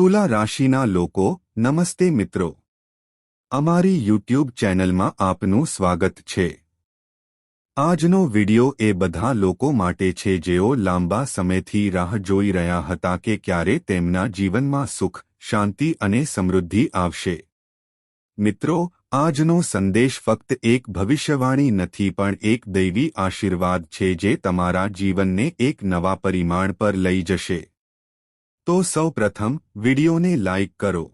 તુલા રાશિના લોકો, નમસ્તે મિત્રો. અમારી યુટ્યુબ ચેનલમાં આપનું સ્વાગત છે. આજનો વિડિયો એ બધા લોકો માટે છે જેઓ લાંબા સમયથી રાહ જોઈ રહ્યા હતા કે ક્યારે તેમના જીવનમાં સુખ, શાંતિ અને સમૃદ્ધિ આવશે. મિત્રો, આજનો સંદેશ ફક્ત એક ભવિષ્યવાણી નથી પણ એક દૈવી આશીર્વાદ છે જે તમારા જીવનને એક નવા પરિમાણ પર લઈ જશે. તો સૌ પ્રથમ વિડીયોને લાઇક કરો.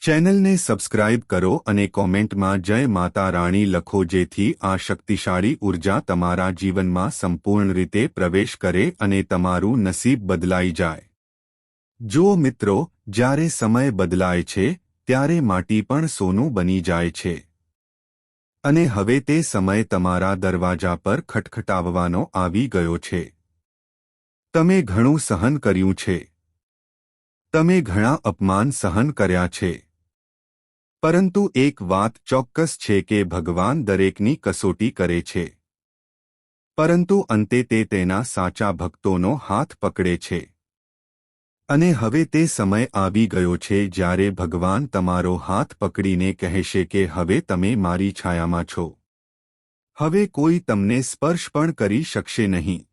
ચેનલને સબસ્ક્રાઇબ કરો અને કોમેન્ટમાં જય માતા રાણી લખો જેથી આ શક્તિશાળી ઊર્જા તમારા જીવનમાં સંપૂર્ણ રીતે પ્રવેશ કરે અને તમારું નસીબ બદલાઈ જાય. જો મિત્રો, જ્યારે સમય બદલાય છે, ત્યારે માટી પણ સોનું બની જાય છે. અને હવે તે સમય તમારા દરવાજા પર ખટખટાવવાનો આવી ગયો છે. તમે ઘણું સહન કર્યું છે. તમે ઘણા અપમાન સહન કર્યા છે. પરંતુ એક વાત ચોક્કસ છે કે ભગવાન દરેકની કસોટી કરે છે. પરંતુ અંતે તે તેના સાચા ભક્તોનો હાથ પકડે છે. અને હવે તે સમય આવી ગયો છે જ્યારે ભગવાન તમારો હાથ પકડીને કહેશે કે હવે તમે મારી છાયામાં છો. હવે કોઈ તમને સ્પર્શ પણ કરી શકશે નહીં.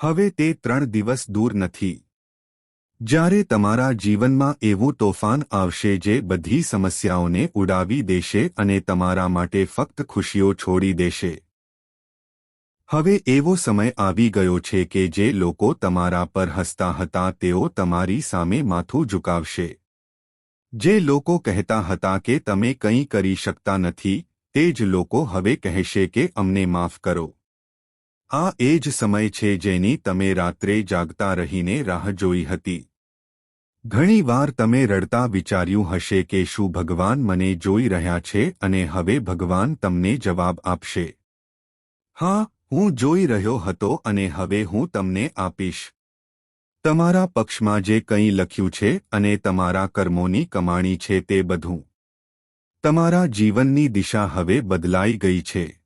હવે તે ત્રણ દિવસ દૂર નથી. જ્યારે તમારા જીવનમાં એવું તોફાન આવશે જે બધી સમસ્યાઓને ઉડાવી દેશે અને તમારા માટે ફક્ત ખુશીઓ છોડી દેશે. હવે એવો સમય આવી ગયો છે કે જે લોકો તમારા પર હસતા હતા તેઓ તમારી સામે માથું ઝુકાવશે. જે લોકો કહેતા હતા કે તમે કંઈ કરી શકતા નથી, તે જ લોકો હવે કહેશે કે અમને માફ કરો. આ એ જ સમય છે જેની તમે રાત્રે જાગતા રહીને રાહ જોઈ હતી. ઘણી વાર તમે રડતા વિચાર્યું હશે કે શું ભગવાન મને જોઈ રહ્યા છે અને હવે ભગવાન તમને જવાબ આપશે. હા, હું જોઈ રહ્યો હતો અને હવે હું તમને આપીશ. તમારા પક્ષમાં જે કંઈ લખ્યું છે અને તમારા કર્મોની કમાણી છે તે બધું. તમારા જીવનની દિશા હવે બદલાઈ ગઈ છે.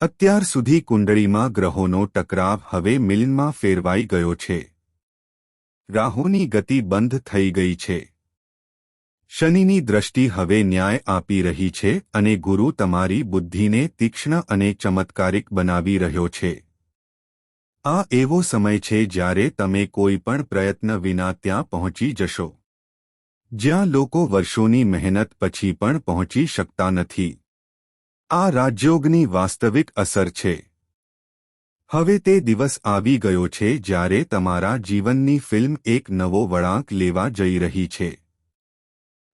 અત્યાર સુધી કુંડળીમાં ગ્રહોનો ટકરાવ હવે મિલનમાં ફેરવાઈ ગયો છે. રાહુની ગતિ બંધ થઈ ગઈ છે. શનિની દ્રષ્ટિ હવે ન્યાય આપી રહી છે અને ગુરુ તમારી બુદ્ધિને તીક્ષ્ણ અને ચમત્કારિક બનાવી રહ્યો છે. આ એવો સમય છે જ્યારે તમે કોઈ પણ પ્રયત્ન વિના ત્યાં પહોંચી જશો. જ્યાં લોકો વર્ષોની મહેનત પછી પણ પહોંચી શકતા નથી. આ રાજયોગની વાસ્તવિક અસર છે. હવે તે દિવસ આવી ગયો છે જ્યારે તમારા જીવનની ફિલ્મ એક નવો વળાંક લેવા જઈ રહી છે.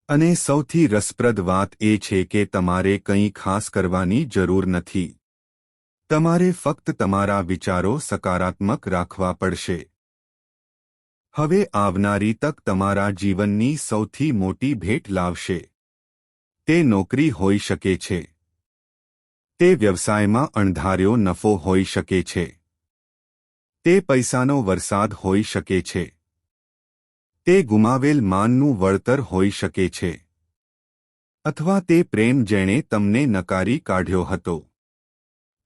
અને સૌથી રસપ્રદ વાત એ છે કે તમારે કંઈ ખાસ કરવાની જરૂર નથી. તમારે ફક્ત તમારા વિચારો સકારાત્મક રાખવા પડશે. હવે આવનારી તક તમારા જીવનની સૌથી મોટી ભેટ લાવશે. તે નોકરી હોઈ શકે છે. તે વ્યવસાયમાં અણધાર્યો નફો હોઈ શકે છે. તે પૈસાનો વરસાદ હોઈ શકે છે. તે ગુમાવેલ માનનું વળતર હોઈ શકે છે. અથવા તે પ્રેમ જેણે તમને નકારી કાઢ્યો હતો.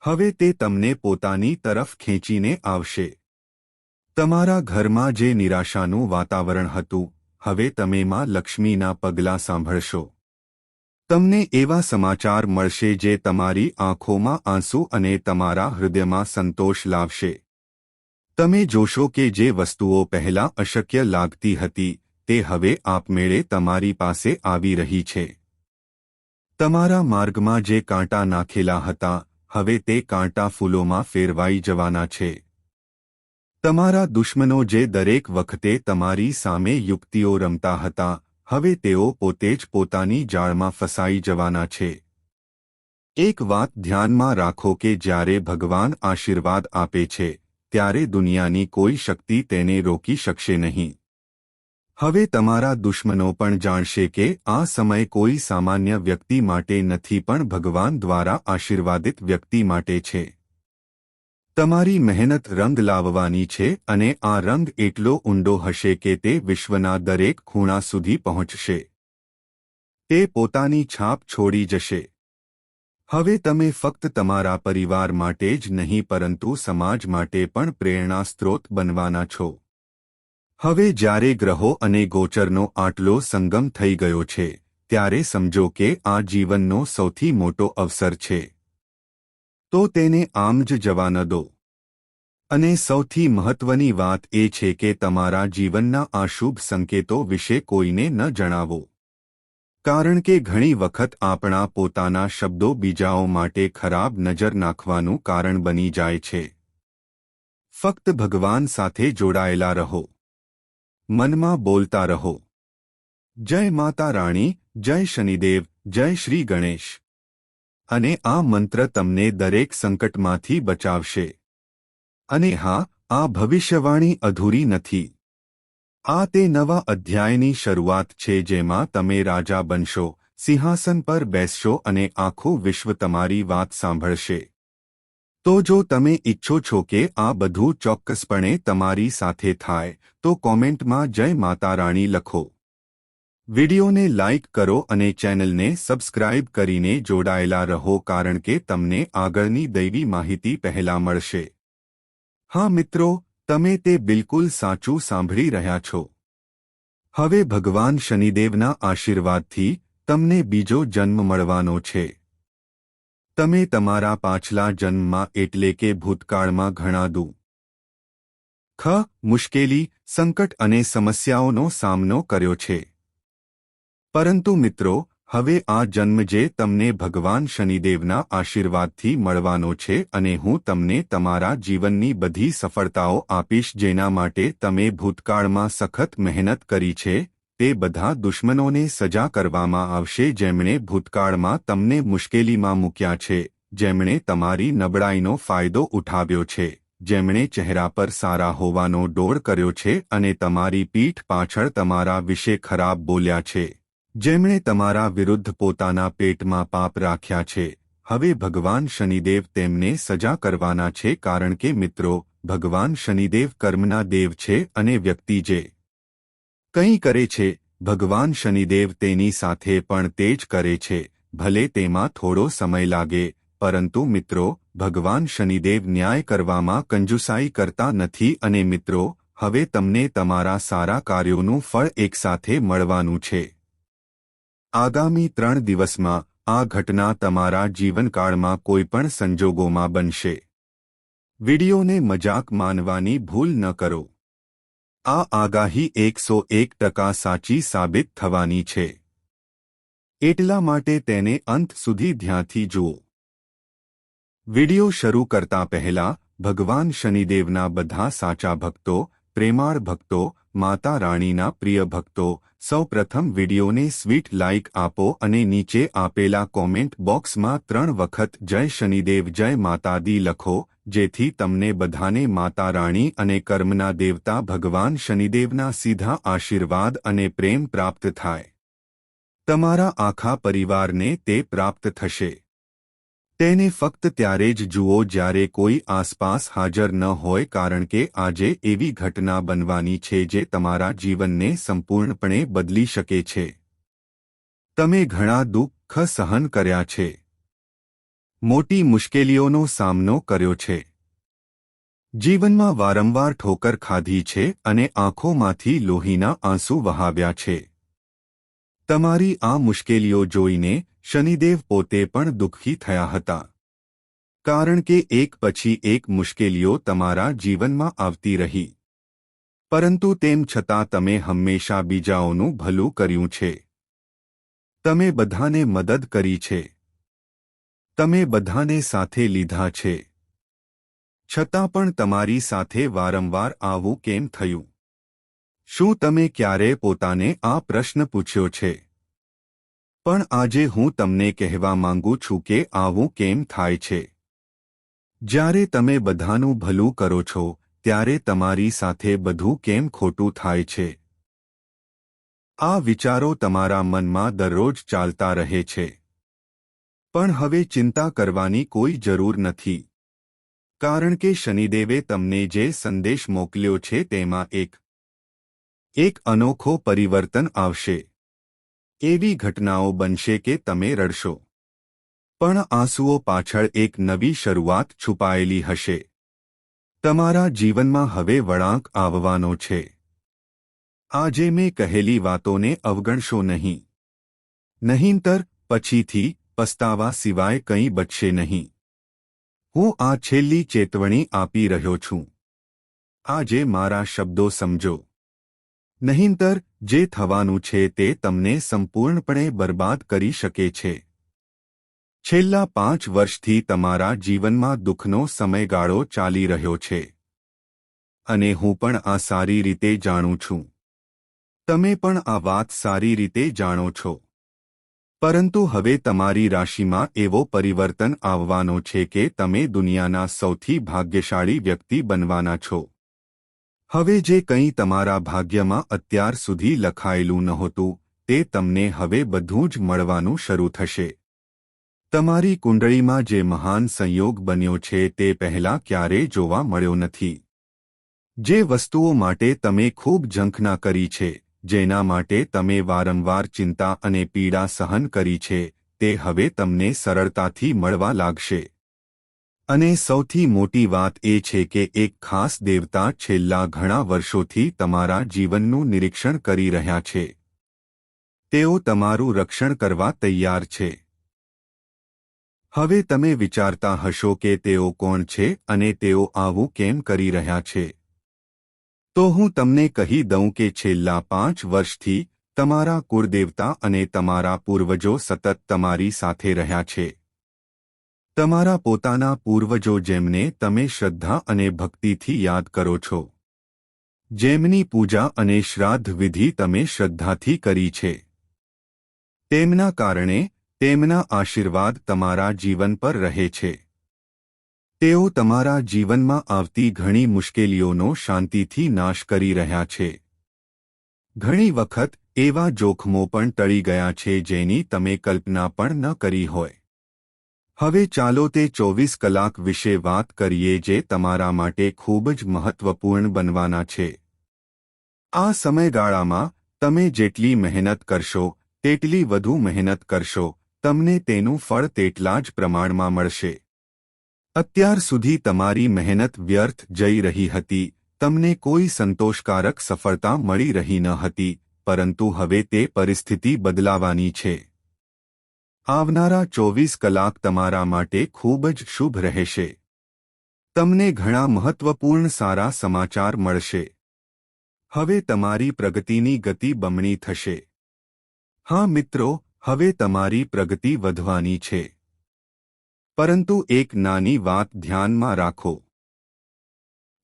હવે તે તમને પોતાની તરફ ખેંચીને આવશે. તમારા ઘરમાં જે નિરાશાનું વાતાવરણ હતું, હવે તમે માં લક્ષ્મીના પગલાં સાંભળશો. તમને એવા સમાચાર મળશે જે તમારી આંખોમાં આંસુ અને તમારા હૃદયમાં સંતોષ લાવશે. તમે જોશો કે જે વસ્તુઓ પહેલાં અશક્ય લાગતી હતી, તે હવે આપમેળે તમારી પાસે આવી રહી છે. તમારા માર્ગમાં જે કાંટા નાખેલા હતા, હવે તે કાંટા ફૂલોમાં ફેરવાઈ જવાના છે. તમારા દુશ્મનો જે દરેક વખતે તમારી સામે યુક્તિઓ રમતા હતા હવે તેઓ પોતે જ પોતાની જાળમાં ફસાઈ જવાના છે. એક વાત ધ્યાનમાં રાખો કે જ્યારે ભગવાન આશીર્વાદ આપે છે, ત્યારે દુનિયાની કોઈ શક્તિ તેને રોકી શકશે નહીં. હવે તમારા દુશ્મનો પણ જાણશે કે આ સમય કોઈ સામાન્ય વ્યક્તિ માટે નથી પણ ભગવાન દ્વારા આશીર્વાદિત વ્યક્તિ માટે છે. તમારી મહેનત રંગ લાવવાની છે અને આ રંગ એટલો ઊંડો હશે કે તે વિશ્વના દરેક ખૂણા સુધી પહોંચશે. તે પોતાની છાપ છોડી જશે. હવે તમે ફક્ત તમારા પરિવાર માટે જ નહીં, પરંતુ સમાજ માટે પણ પ્રેરણા સ્ત્રોત બનવાના છો. હવે જ્યારે ગ્રહો અને ગોચરનો આટલો સંગમ થઈ ગયો છે, ત્યારે સમજો કે આ જીવનનો સૌથી મોટો અવસર છે. તો તેને આમ જ જવા ન દો. અને સૌથી મહત્વની વાત એ છે કે તમારા જીવનના આ શુભ સંકેતો વિશે કોઈને ન જણાવો. કારણ કે ઘણી વખત આપણા પોતાના શબ્દો બીજાઓ માટે ખરાબ નજર નાખવાનું કારણ બની જાય છે. ફક્ત ભગવાન સાથે જોડાયેલા રહો. મનમાં બોલતા રહો. જય માતા રાણી, જય શનિદેવ, જય શ્રી ગણેશ. અને આ મંત્ર તમને દરેક સંકટમાંથી બચાવશે. અને હા, આ ભવિષ્યવાણી અધૂરી નથી. આ તે નવા અધ્યાયની શરૂઆત છે જેમાં તમે રાજા બનશો, સિંહાસન પર બેસશો અને આખું વિશ્વ તમારી વાત સાંભળશે. તો જો તમે ઈચ્છો છો કે આ બધું ચોક્કસપણે તમારી સાથે થાય, તો કોમેન્ટમાં જય માતા રાણી લખો. વિડિયોને લાઇક કરો અને ચેનલને સબસ્ક્રાઇબ કરીને જોડાયેલા રહો કારણ કે તમને આગળની દૈવી માહિતી પહેલા મળશે. હા મિત્રો, તમે તે બિલકુલ સાચું સાંભળી રહ્યા છો. હવે ભગવાન શનિદેવના આશીર્વાદથી તમને બીજો જન્મ મળવાનો છે. તમે તમારા પાછલા જન્મમાં એટલે કે ભૂતકાળમાં ઘણા દુ. ખ, મુશ્કેલી, સંકટ અને સમસ્યાઓનો સામનો કર્યો છે. પરંતુ મિત્રો, હવે આ જન્મ જે તમને ભગવાન શનિદેવના આશીર્વાદથી મળવાનો છે અને હું તમને તમારા જીવનની બધી સફળતાઓ આપીશ જેના માટે તમે ભૂતકાળમાં સખત મહેનત કરી છે, તે બધા દુશ્મનોને સજા કરવામાં આવશે જેમણે ભૂતકાળમાં તમને મુશ્કેલીમાં મૂક્યા છે, જેમણે તમારી નબળાઈનો ફાયદો ઉઠાવ્યો છે, જેમણે ચહેરા પર સારા હોવાનો ડોળ કર્યો છે અને તમારી પીઠ પાછળ તમારા વિશે ખરાબ બોલ્યા છે. જેમણે તમારા વિરુદ્ધ પોતાના પેટમાં પાપ રાખ્યા છે. હવે ભગવાન શનિદેવ તેમને સજા કરવાના છે કારણ કે મિત્રો, ભગવાન શનિદેવ કર્મના દેવ છે અને વ્યક્તિ જે કંઈ કરે છે, ભગવાન શનિદેવ તેની સાથે પણ તે જ કરે છે, ભલે તેમાં થોડો સમય લાગે, પરંતુ મિત્રો, ભગવાન શનિદેવ ન્યાય કરવામાં કંજુસાઈ કરતા નથી અને મિત્રો, હવે તમને તમારા સારા કાર્યોનું ફળ એકસાથે મળવાનું છે. આગામી ત્રણ દિવસમાં આ ઘટના તમારા જીવનકાળમાં કોઈપણ સંજોગોમાં બનશે. વિડીયોને મજાક માનવાની ભૂલ ન કરો. આ આગાહી એકસો એક ટકા સાચી સાબિત થવાની છે. એટલા માટે તેને અંત સુધી ધ્યાનથી જુઓ. વિડિયો શરૂ કરતા પહેલા ભગવાન શનિદેવના બધા સાચા ભક્તો પ્રેમાળ ભક્તો, માતા રાણીના પ્રિય ભક્તો, સૌ પ્રથમ વિડીયોને સ્વીટ લાઇક આપો અને નીચે આપેલા કોમેન્ટ બોક્સમાં ત્રણ વખત જય શનિદેવ, જય માતાદી લખો, જેથી તમને બધાને માતા રાણી અને કર્મના દેવતા ભગવાન શનિદેવના સીધા આશીર્વાદ અને પ્રેમ પ્રાપ્ત થાય. તમારા આખા પરિવારને તે પ્રાપ્ત થશે. તેને ફક્ત ત્યારે જ જુઓ જ્યારે કોઈ આસપાસ હાજર ન હોય કારણ કે આજે એવી ઘટના બનવાની છે જે તમારા જીવનને સંપૂર્ણપણે બદલી શકે છે. તમે ઘણા દુઃખ સહન કર્યા છે. મોટી મુશ્કેલીઓનો સામનો કર્યો છે. જીવનમાં વારંવાર ઠોકર ખાધી છે અને આંખોમાંથી લોહીના આંસુ વહાવ્યા છે. તમારી આ મુશ્કેલીઓ જોઈને શનિદેવ પોતે પણ દુઃખી થયા હતા. કારણ કે એક પછી એક મુશ્કેલીઓ તમારા જીવનમાં આવતી રહી. પરંતુ તેમ છતાં તમે હંમેશા બીજાઓનું ભલું કર્યું છે. તમે બધાને મદદ કરી છે. તમે બધાને સાથે લીધા છે. છતાં પણ તમારી સાથે વારંવાર આવું કેમ થયું? શું તમે ક્યારે પોતાને આ પ્રશ્ન પૂછ્યો છે? પણ આજે હું તમને કહેવા માંગુ છું કે આવું કેમ થાય છે? જ્યારે તમે બધાનું ભલું કરો છો, ત્યારે તમારી સાથે બધું કેમ ખોટું થાય છે? આ વિચારો તમારા મનમાં દરરોજ ચાલતા રહે છે. પણ હવે ચિંતા કરવાની કોઈ જરૂર નથી. કારણ કે શનિદેવે તમને જે સંદેશ મોકલ્યો છે તેમાં એક એક અનોખો પરિવર્તન આવશે. એવી ઘટનાઓ બનશે કે તમે રડશો. પણ આંસુઓ પાછળ એક નવી શરૂઆત છુપાયેલી હશે. તમારા જીવનમાં હવે વળાંક આવવાનો છે. આજે મેં કહેલી વાતોને અવગણશો નહીં. નહીંતર, પછીથી, પસ્તાવા સિવાય કંઈ બચશે નહીં. હું આ છેલ્લી ચેતવણી આપી રહ્યો છું. આજે મારા શબ્દો સમજો. નહીંતર, જે થવાનું છે તે તમને સંપૂર્ણપણે બરબાદ કરી શકે છે. છેલ્લા પાંચ વર્ષથી તમારા જીવનમાં દુઃખનો સમયગાળો ચાલી રહ્યો છે. અને હું પણ આ સારી રીતે જાણું છું. તમે પણ આ વાત સારી રીતે જાણો છો. પરંતુ હવે તમારી રાશિમાં એવો પરિવર્તન આવવાનો છે કે તમે દુનિયાના સૌથી ભાગ્યશાળી વ્યક્તિ બનવાના છો. હવે જે કંઈ તમારા ભાગ્યમાં અત્યાર સુધી લખાયેલું નહોતું, તે તમને હવે બધું જ મળવાનું શરૂ થશે. તમારી કુંડળીમાં જે મહાન સંયોગ બન્યો છે તે પહેલાં ક્યારેય જોવા મળ્યો નથી. જે વસ્તુઓ માટે તમે ખૂબ ઝંખના કરી છે, જેના માટે તમે વારંવાર ચિંતા અને પીડા સહન કરી છે, તે હવે તમને સરળતાથી મળવા લાગશે. અને સૌથી મોટી વાત એ છે કે એક ખાસ દેવતા છેલ્લા ઘણા વર્ષોથી તમારા જીવનનું નિરીક્ષણ કરી રહ્યા છે. તેઓ તમારું રક્ષણ કરવા તૈયાર છે. હવે તમે વિચારતા હશો કે તેઓ કોણ છે અને તેઓ આવું કેમ કરી રહ્યા છે. તો હું તમને કહી દઉં કે છેલ્લા પાંચ વર્ષથી તમારા કુળદેવતા અને તમારા પૂર્વજો સતત તમારી સાથે રહ્યા છે. તમારા પોતાના પૂર્વજો જેમને તમે શ્રદ્ધા અને ભક્તિથી યાદ કરો છો. જેમની પૂજા અને શ્રાદ્ધ વિધિ તમે શ્રદ્ધાથી કરી છે. તેમના કારણે તેમના આશીર્વાદ તમારા જીવન પર રહે છે. તેઓ તમારા જીવનમાં આવતી ઘણી મુશ્કેલીઓનો શાંતિથી નાશ કરી રહ્યા છે. ઘણી વખત એવા જોખમો પણ ટળી ગયા છે જેની તમે કલ્પના પણ ન કરી હોય. હવે ચાલો તે ચોવીસ કલાક વિશે વાત કરીએ જે તમારા માટે ખૂબ જ મહત્વપૂર્ણ બનવાના છે. આ સમયગાળામાં, તમે જેટલી મહેનત કરશો, તેટલી વધુ મહેનત કરશો, તમને તેનું ફળ તેટલા જ પ્રમાણમાં મળશે. અત્યાર સુધી તમારી મહેનત વ્યર્થ જઈ રહી હતી, તમને કોઈ સંતોષકારક સફળતા મળી રહી ન હતી, પરંતુ હવે તે પરિસ્થિતિ બદલાવાની છે. આવનારા ચોવીસ કલાક તમારા માટે ખૂબ જ શુભ રહેશે. તમને ઘણા મહત્વપૂર્ણ સારા સમાચાર મળશે. હવે તમારી પ્રગતિની ગતિ બમણી થશે. હા મિત્રો, હવે તમારી પ્રગતિ વધવાની છે. પરંતુ એક નાની વાત ધ્યાનમાં રાખો.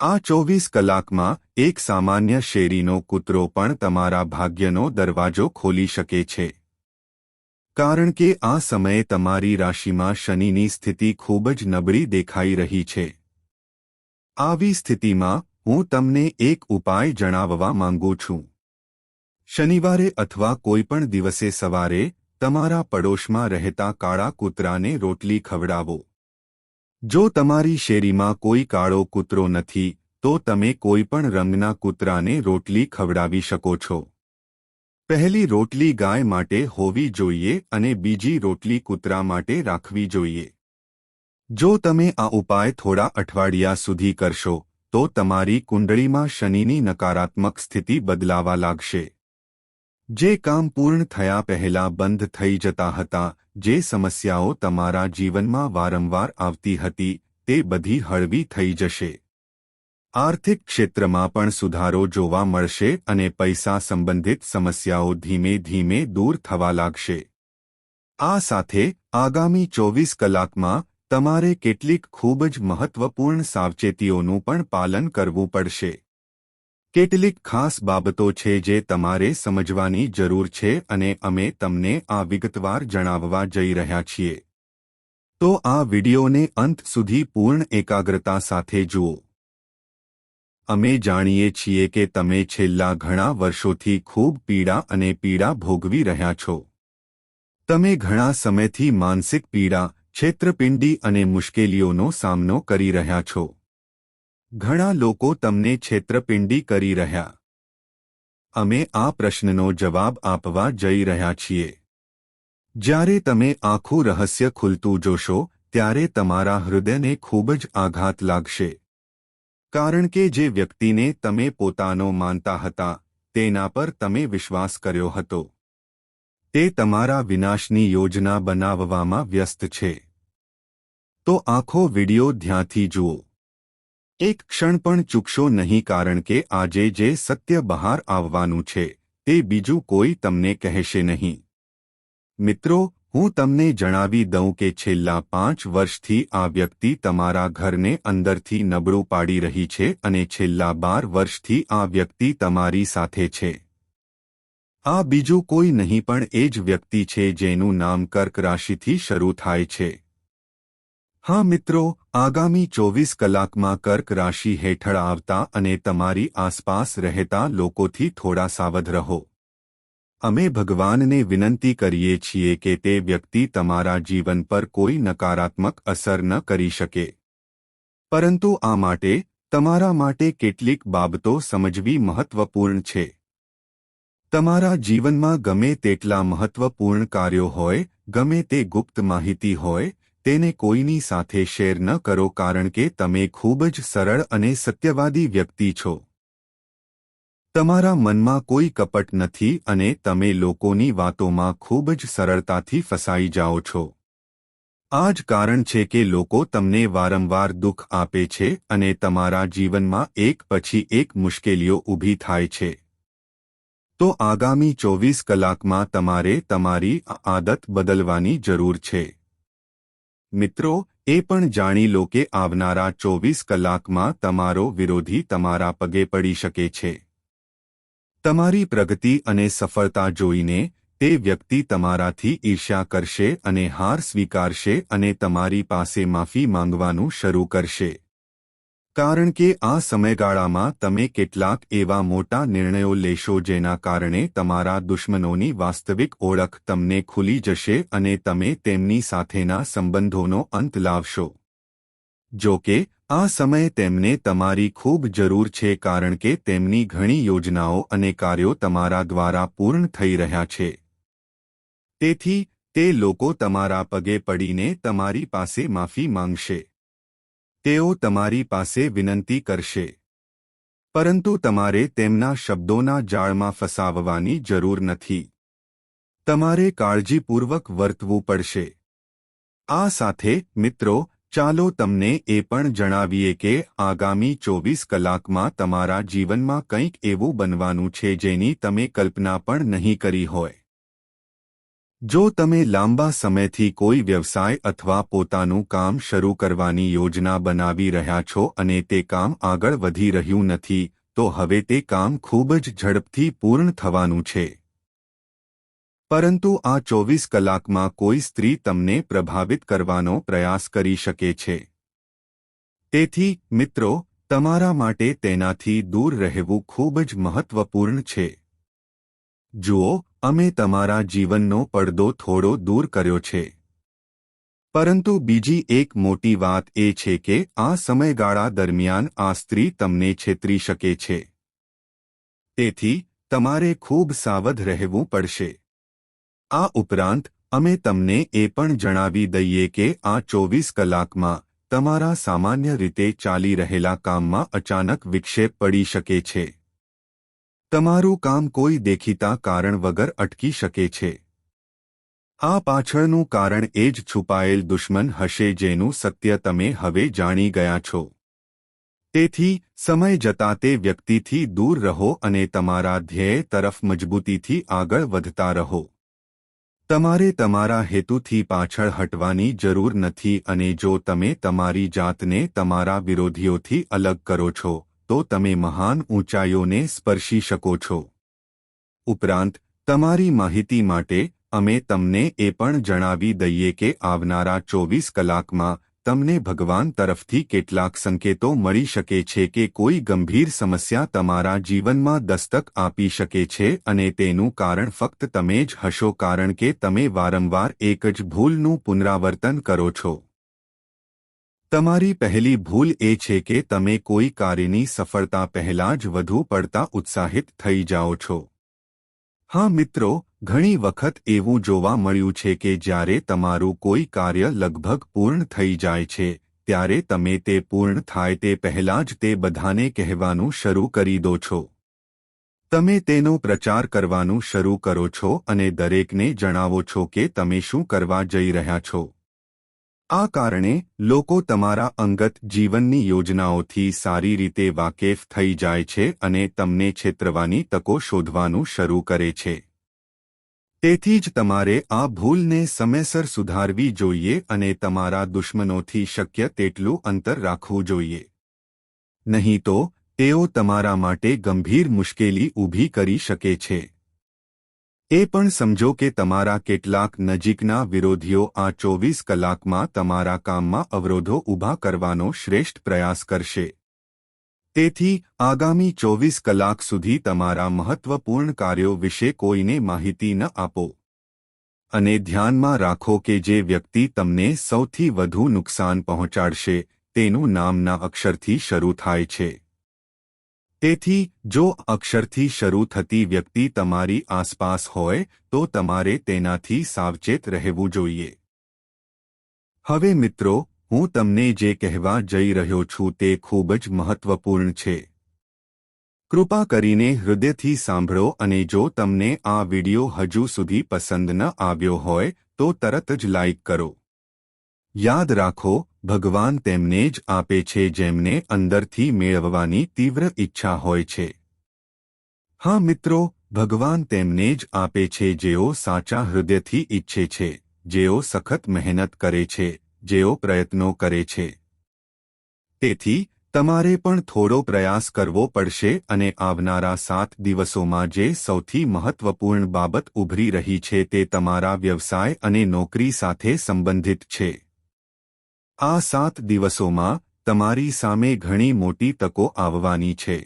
આ ચોવીસ કલાકમાં એક સામાન્ય શેરીનો કૂતરો પણ તમારા ભાગ્યનો દરવાજો ખોલી શકે છે. કારણ કે આ સમયે તમારી રાશિમાં શનિની સ્થિતિ ખૂબ જ નબળી દેખાઈ રહી છે. આવી સ્થિતિમાં હું તમને એક ઉપાય જણાવવા માંગુ છું. શનિવારે અથવા કોઈપણ દિવસે સવારે તમારા પડોશમાં રહેતા કાળા કૂતરાને રોટલી ખવડાવો. જો તમારી શેરીમાં કોઈ કાળો કૂતરો નથી, તો તમે કોઈપણ રંગના કૂતરાને રોટલી ખવડાવી શકો છો. પહેલી રોટલી ગાય માટે હોવી જોઈએ અને બીજી રોટલી કૂતરા માટે રાખવી જોઈએ. જો તમે આ ઉપાય થોડા અઠવાડિયા સુધી કરશો, તો તમારી કુંડળીમાં શનિની નકારાત્મક સ્થિતિ બદલાવા લાગશે. જે કામ પૂર્ણ થયા પહેલા બંધ થઈ જતા હતા, જે સમસ્યાઓ તમારા જીવનમાં વારંવાર આવતી હતી, તે બધી હળવી થઈ જશે. આર્થિક ક્ષેત્રમાં પણ સુધારો જોવા મળશે અને પૈસા સંબંધિત સમસ્યાઓ ધીમે ધીમે દૂર થવા લાગશે. આ સાથે, આગામી ચોવીસ કલાકમાં, તમારે કેટલીક ખૂબ જ મહત્વપૂર્ણ સાવચેતીઓનું પણ પાલન કરવું પડશે. કેટલીક ખાસ બાબતો છે જે તમારે સમજવાની જરૂર છે અને અમે તમને આ વિગતવાર જણાવવા જઈ રહ્યા છીએ. તો આ વિડિયોને અંત સુધી પૂર્ણ એકાગ્રતા સાથે જુઓ. અમે જાણીએ છીએ કે તમે છેલ્લા ઘણા વર્ષોથી ખૂબ પીડા અને પીડા ભોગવી રહ્યા છો. તમે ઘણા સમયથી માનસિક પીડા, છેત્રપિંડી અને મુશ્કેલીઓનો સામનો કરી રહ્યા છો. ઘણા લોકો તમને છેતરપિંડી કરી રહ્યા. અમે આ પ્રશ્નનો જવાબ આપવા જઈ રહ્યા છીએ. જ્યારે તમે આખું રહસ્ય ખુલતું જોશો, ત્યારે તમારા હૃદયને ખૂબ જ આઘાત લાગશે. કારણ કે જે વ્યક્તિને તમે પોતાનો માનતા હતા, તેના પર તમે વિશ્વાસ કર્યો હતો. તે તમારા વિનાશની યોજના બનાવવામાં વ્યસ્ત છે. તો આખો વિડિયો ધ્યાનથી જુઓ. એક ક્ષણ પણ ચૂકશો નહીં કારણ કે આજે જે સત્ય બહાર આવવાનું છે, તે બીજું કોઈ તમને કહેશે નહીં. મિત્રો હું તમને જણાવી દઉં કે છેલ્લા પાંચ વર્ષથી આ વ્યક્તિ તમારા ઘરને અંદરથી નબળું પાડી રહી છે અને છેલ્લા બાર વર્ષથી આ વ્યક્તિ તમારી સાથે છે. આ બીજું કોઈ નહીં પણ એ જ વ્યક્તિ છે જેનું નામ કર્ક રાશિથી શરૂ થાય છે. હા મિત્રો, આગામી ચોવીસ કલાકમાં કર્ક રાશિ હેઠળ આવતા અને તમારી આસપાસ રહેતા લોકોથી થોડા સાવધ રહો. અમે ભગવાનને વિનંતી કરીએ છીએ કે તે વ્યક્તિ તમારા જીવન પર કોઈ નકારાત્મક અસર ન કરી શકે. પરંતુ આ માટે, તમારા માટે કેટલીક બાબતો સમજવી મહત્વપૂર્ણ છે. તમારા જીવનમાં ગમે તેટલા મહત્વપૂર્ણ કાર્યો હોય, ગમે તે ગુપ્ત માહિતી હોય, તેને કોઈની સાથે શેર ન કરો કારણ કે તમે ખૂબ જ સરળ અને સત્યવાદી વ્યક્તિ છો. તમારા મનમાં કોઈ કપટ નથી અને તમે લોકોની વાતોમાં ખૂબ જ સરળતાથી ફસાઈ જાઓ છો. આ જ કારણ છે કે લોકો તમને વારંવાર દુઃખ આપે છે અને તમારા જીવનમાં એક પછી એક મુશ્કેલીઓ ઊભી થાય છે. તો આગામી ચોવીસ કલાકમાં તમારે તમારી આદત બદલવાની જરૂર છે. મિત્રો, એ પણ જાણી લો કે આવનારા ચોવીસ કલાકમાં તમારો વિરોધી તમારા પગે પડી શકે છે. તમારી પ્રગતિ અને સફળતા જોઈને તે વ્યક્તિ તમારાથી ઈર્ષ્યા કરશે અને હાર સ્વીકારશે અને તમારી પાસે માફી માંગવાનું શરૂ કરશે. કારણ કે આ સમયગાળામાં તમે કેટલાક એવા મોટા નિર્ણયો લેશો જેના કારણે તમારા દુશ્મનોની વાસ્તવિક ઓળખ તમને ખુલી જશે અને તમે તેમની સાથેના સંબંધોનો અંત લાવશો. જો કે, આ સમયે તેમને તમારી ખૂબ જરૂર છે કારણ કે તેમની ઘણી યોજનાઓ અને કાર્યો તમારા દ્વારા પૂર્ણ થઈ રહ્યા છે. તેથી, તે લોકો તમારા પગે પડીને તમારી પાસે માફી માંગશે. તેઓ તમારી પાસે વિનંતી કરશે. પરંતુ તમારે તેમના શબ્દોના જાળમાં ફસાવવાની જરૂર નથી. તમારે કાળજીપૂર્વક વર્તવું પડશે. આ સાથે, મિત્રો ચાલો તમને એ પણ જણાવીએ કે આગામી ચોવીસ કલાકમાં તમારા જીવનમાં કંઈક એવું બનવાનું છે જેની તમે કલ્પના પણ નહીં કરી હોય. જો તમે લાંબા સમયથી કોઈ વ્યવસાય અથવા પોતાનું કામ શરૂ કરવાની યોજના બનાવી રહ્યા છો અને તે કામ આગળ વધી રહ્યું નથી, તો હવે તે કામ ખૂબ જ ઝડપથી પૂર્ણ થવાનું છે. પરંતુ આ ચોવીસ કલાકમાં કોઈ સ્ત્રી તમને પ્રભાવિત કરવાનો પ્રયાસ કરી શકે છે. તેથી, મિત્રો, તમારા માટે તેનાથી દૂર રહેવું ખૂબ જ મહત્વપૂર્ણ છે. જુઓ, અમે તમારા જીવનનો પડદો થોડો દૂર કર્યો છે. પરંતુ બીજી એક મોટી વાત એ છે કે આ સમયગાળા દરમિયાન આ સ્ત્રી તમને છેતરી શકે છે. તેથી, તમારે ખૂબ સાવધ રહેવું પડશે. આ ઉપરાંત, અમે તમને એ પણ જણાવી દઈએ કે આ ચોવીસ કલાકમાં તમારા સામાન્ય રીતે ચાલી રહેલા કામમાં અચાનક વિક્ષેપ પડી શકે છે. તમારું કામ કોઈ દેખીતા કારણ વગર અટકી શકે છે. આ પાછળનું કારણ એ જ છુપાયેલ દુશ્મન હશે જેનું સત્ય તમે હવે જાણી ગયા છો. તેથી, સમય જતાં તે વ્યક્તિથી દૂર રહો અને તમારા ધ્યેય તરફ મજબૂતીથી આગળ વધતા રહો. તમારે તમારા હેતુથી પાછળ હટવાની જરૂર નથી અને જો તમે તમારી જાતને તમારા વિરોધીઓથી અલગ કરો છો, તો તમે મહાન ઊંચાઈઓને સ્પર્શી શકો છો. ઉપરાંત, તમારી માહિતી માટે અમે તમને એ પણ જણાવી દઈએ કે આવનારા ચોવીસ કલાકમાં તમને ભગવાન તરફથી કેટલાક સંકેતો મળી શકે છે કે કોઈ ગંભીર સમસ્યા તમારા જીવનમાં દસ્તક આપી શકે છે અને તેનું કારણ ફક્ત તમે જ હશો કારણ કે તમે વારંવાર એક જ ભૂલનું પુનરાવર્તન કરો છો. તમારી પહેલી ભૂલ એ છે કે તમે કોઈ કાર્યની સફળતા પહેલાં જ વધુ પડતા ઉત્સાહિત થઈ જાઓ છો. હા મિત્રો ઘણી વખત એવું જોવા મળ્યું છે કે જ્યારે તમારું કોઈ કાર્ય લગભગ પૂર્ણ થઈ જાય છે, ત્યારે તમે તે પૂર્ણ થાય તે પહેલાં જ તે બધાને કહેવાનું શરૂ કરી દો છો. તમે તેનો પ્રચાર કરવાનું શરૂ કરો છો અને દરેકને જણાવો છો કે તમે શું કરવા જઈ રહ્યા છો. આ કારણે લોકો તમારા અંગત જીવનની યોજનાઓથી સારી રીતે વાકેફ થઈ જાય છે અને તમને છેતરવાની તકો શોધવાનું શરૂ કરે છે. તેથી જ તમારે આ ભૂલને સમયસર સુધારવી જોઈએ અને તમારા દુશ્મનોથી શક્ય તેટલું અંતર રાખવું જોઈએ. નહીં તો, તેઓ તમારા માટે ગંભીર મુશ્કેલી ઊભી કરી શકે છે. એ પણ સમજો કે તમારા કેટલાક નજીકના વિરોધીઓ આ ચોવીસ કલાકમાં તમારા કામમાં અવરોધો ઊભા કરવાનો શ્રેષ્ઠ પ્રયાસ કરશે. તેથી, આગામી ચોવીસ કલાક સુધી તમારા મહત્વપૂર્ણ કાર્યો વિશે કોઈને માહિતી ન આપો. અને ધ્યાનમાં રાખો કે જે વ્યક્તિ તમને સૌથી વધુ નુકસાન પહોંચાડશે, તેનું નામના અક્ષરથી શરૂ થાય છે. તેથી, જો અક્ષરથી શરૂ થતી વ્યક્તિ તમારી આસપાસ હોય, તો તમારે તેનાથી સાવચેત રહેવું જોઈએ. હવે મિત્રો હું તમને જે કહેવા જઈ રહ્યો છું તે ખૂબ જ મહત્વપૂર્ણ છે. કૃપા કરીને હૃદયથી સાંભળો અને જો તમને આ વિડિયો હજુ સુધી પસંદ ન આવ્યો હોય, તો તરત જ લાઇક કરો. યાદ રાખો, ભગવાન તેમને જ આપે છે જેમને અંદરથી મેળવવાની તીવ્ર ઈચ્છા હોય છે. હા મિત્રો, ભગવાન તેમને જ આપે છે જેઓ સાચા હૃદયથી ઈચ્છે છે, જેઓ સખત મહેનત કરે છે. જેઓ પ્રયત્નો કરે છે. તેથી, તમારે પણ થોડો પ્રયાસ કરવો પડશે અને આવનારા સાત દિવસોમાં જે સૌથી મહત્વપૂર્ણ બાબત ઉભરી રહી છે તે તમારા વ્યવસાય અને નોકરી સાથે સંબંધિત છે. આ સાત દિવસોમાં તમારી સામે ઘણી મોટી તકો આવવાની છે.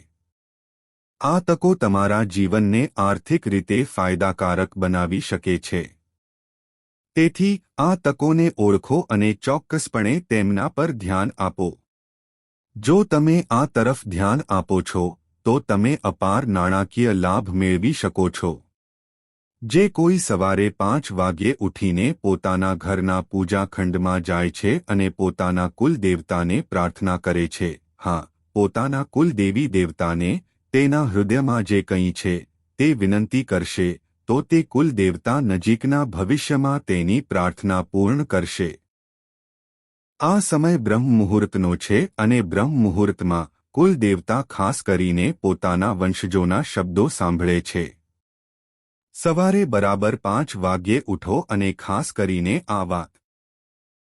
આ તકો તમારા જીવનને આર્થિક રીતે ફાયદાકારક બનાવી શકે છે. તેથી આ તકોને ઓળખો અને ચોક્કસપણે તેમના પર ધ્યાન આપો. જો તમે આ તરફ ધ્યાન આપો છો, તો તમે અપાર નાણાકીય લાભ મેળવી શકો છો. જે કોઈ સવારે પાંચ વાગ્યે ઉઠીને પોતાના ઘરના પૂજાખંડમાં જાય છે અને પોતાના કુલ દેવતાને પ્રાર્થના કરે છે, હા, પોતાના કુલ દેવી દેવતાને, તેના હૃદયમાં જે કંઈ છે, તે વિનંતી કરશે તો તે કુલ દેવતા નજીકના ભવિષ્યમાં તેની પ્રાર્થના પૂર્ણ કરશે. આ સમય બ્રહ્મ મુહૂર્તનો છે અને બ્રહ્મ મુહૂર્તમાં કુલ દેવતા ખાસ કરીને પોતાના વંશજોના શબ્દો સાંભળે છે. સવારે બરાબર પાંચ વાગ્યે ઉઠો અને ખાસ કરીને આ વાત.